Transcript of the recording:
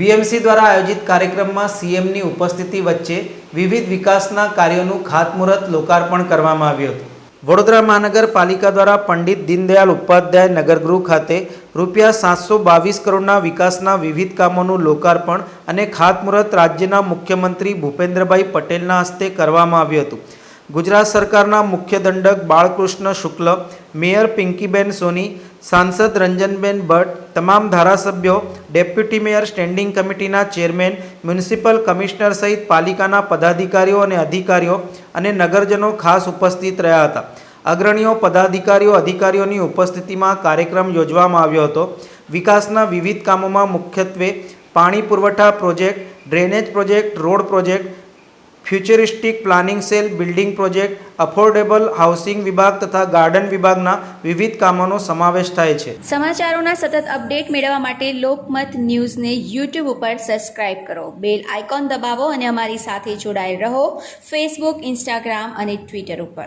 VMC દ્વારા આયોજિત કાર્યક્રમમાં સીએમની ઉપસ્થિતિ વચ્ચે વિવિધ વિકાસના કાર્યોનું ખાતમુહૂર્ત લોકાર્પણ કરવામાં આવ્યું હતું. વડોદરા મહાનગરપાલિકા દ્વારા પંડિત દીનદયાળ ઉપાધ્યાય નગરગૃહ ખાતે રૂપિયા સાતસો બાવીસ કરોડના વિકાસના વિવિધ કામોનું લોકાર્પણ અને ખાતમુહૂર્ત રાજ્યના મુખ્યમંત્રી ભૂપેન્દ્રભાઈ પટેલના હસ્તે કરવામાં આવ્યું હતું. ગુજરાત સરકારના મુખ્ય દંડક બાળકૃષ્ણ શુક્લ, મેયર પિંકીબેન સોની, સાંસદ રંજનબેન ભટ્ટ, તમામ ધારાસભ્યો, ડેપ્યુટી મેયર સ્ટેન્ડિંગ કમિટીના ચેરમેન, મ્યુનિસિપલ કમિશનર સહિત પાલિકાના પદાધિકારીઓ અને અધિકારીઓ અને નગરજનો ખાસ ઉપસ્થિત રહ્યા હતા. અગ્રણીઓ, પદાધિકારીઓ, અધિકારીઓની ઉપસ્થિતિમાં કાર્યક્રમ યોજવામાં આવ્યો હતો. વિકાસના વિવિધ કામોમાં મુખ્યત્વે પાણી પુરવઠા project, drainage project, road project futuristic planning cell, building project, affordable housing વિભાગ તથા ગાર્ડન વિભાગના વિવિધ કામોનો સમાવેશ થાય છે. સમાચારોના સતત અપડેટ મેળવવા માટે લોકમત ન્યૂઝને યુટ્યુબ ઉપર સબસ્ક્રાઇબ કરો. બેલ આઇકોન દબાવો અને અમારી સાથે જોડાયેલ રહો. ફેસબુક ઇન્સ્ટાગ્રામ અને ટ્વિટર ઉપર.